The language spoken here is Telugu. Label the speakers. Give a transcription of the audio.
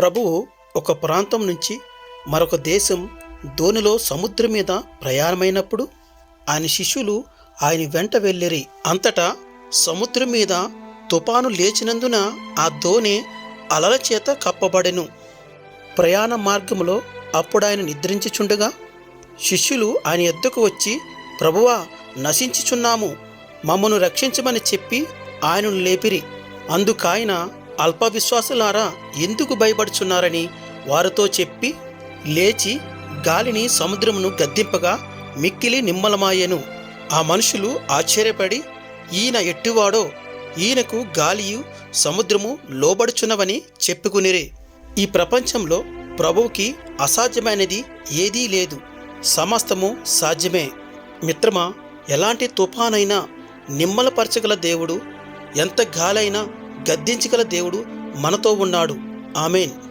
Speaker 1: ప్రభువు ఒక ప్రాంతం నుంచి మరొక దేశం దోనిలో సముద్రం మీద ప్రయాణమైనప్పుడు ఆయన శిష్యులు ఆయన వెంట వెళ్ళిరి. అంతటా సముద్రం మీద తుపాను లేచినందున ఆ దోణి అలల చేత కప్పబడెను. ప్రయాణ మార్గంలో అప్పుడు ఆయన నిద్రించుచుండగా శిష్యులు ఆయన ఎద్దకు వచ్చి ప్రభువా నశించుచున్నాము. మమ్మను రక్షించమని చెప్పి ఆయనను లేపిరి. అందుకాయన అల్పవిశ్వాసులారా ఎందుకు భయపడుచున్నారని వారితో చెప్పి లేచి గాలిని సముద్రమును గద్దింపగా మిక్కిలి నిమ్మలమాయెను. ఆ మనుషులు ఆశ్చర్యపడి ఈయన ఎట్టివాడో? ఈయనకు గాలియు సముద్రము లోబడుచున్నవని చెప్పుకునిరే. ఈ ప్రపంచంలో ప్రభువుకి అసాధ్యమైనది ఏదీ లేదు. సమస్తము సాధ్యమే. మిత్రమా ఎలాంటి తుఫానైనా నిమ్మలపరచగల దేవుడు ఎంత గాలైనా గద్దించగల దేవుడు మనతో ఉన్నాడు. ఆమెన్.